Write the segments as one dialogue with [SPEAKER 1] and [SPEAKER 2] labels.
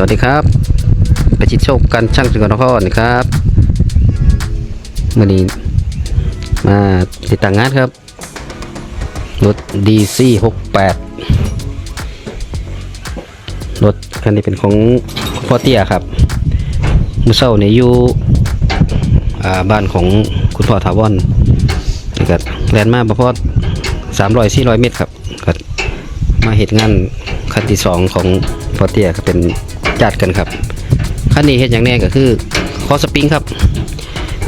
[SPEAKER 1] สวัสดีครับประชิดโชคกันช่างจังหวัดนครครับวันนี้มาติดตั้งงานครับ รถ DC 68รถคันนี้เป็นของพ่อเตี้ยครับมือเศร้าเนี่ยอยู่บ้านของคุณพ่อถาวรนี่ก็แลนมาประพอดสามร้อยสี่ร้อยเมตรครับก็มาเหตุงานคันที่สองของพ่อเตี้ยก็เป็น ญาติกันครับคันนี้เห็นอย่างแน่ก็คือคอสปริงครับ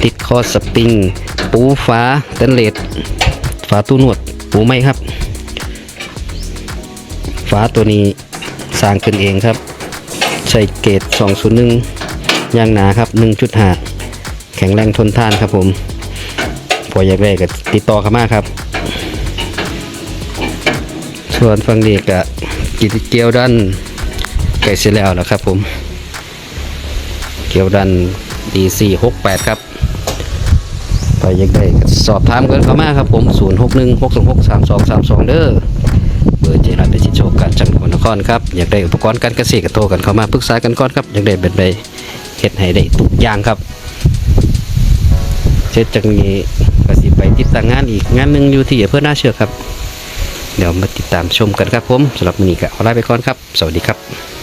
[SPEAKER 1] ติดคอสปริง ปูฟ้าเตนเลสฝาตู้นวดปูไหมครับฝาตัวนี้สร้างขึ้นเองครับ ใส่เกรด201ยางหนาครับ 1.5 แข็งแรงทนทานครับผมพออยากได้ก็ติดต่อเข้ามาครับ ส่วนฝั่งนี้ก็กินเกียวดัน ไก่เสร็จแล้วนะครับผมเกี่ยวดัน DC 68ครับไปยากได้สอบถามกันเข้ามาครับผม 0 6 1 6 2 6 3 2 3 2 เด้อเบอร์เจรัตน์ชิโชการจังหวัดนครครับอยากได้อุปกรณ์การเกษตรก็โทรกันเข้ามาปรึกษากันก่อนครับอยากได้เป็นใดเฮ็ดให้ได้ทุกอย่างครับเสร็จจากนี้ก็สิไปติดตั้งงานอีกงานหนึ่งอยู่ที่อำเภอน้าเชื่อครับ เดี๋ยวมาติดตามชมกันครับผมสำหรับมื้อนี้ก็ขอลาไปก่อนครับ สวัสดีครับ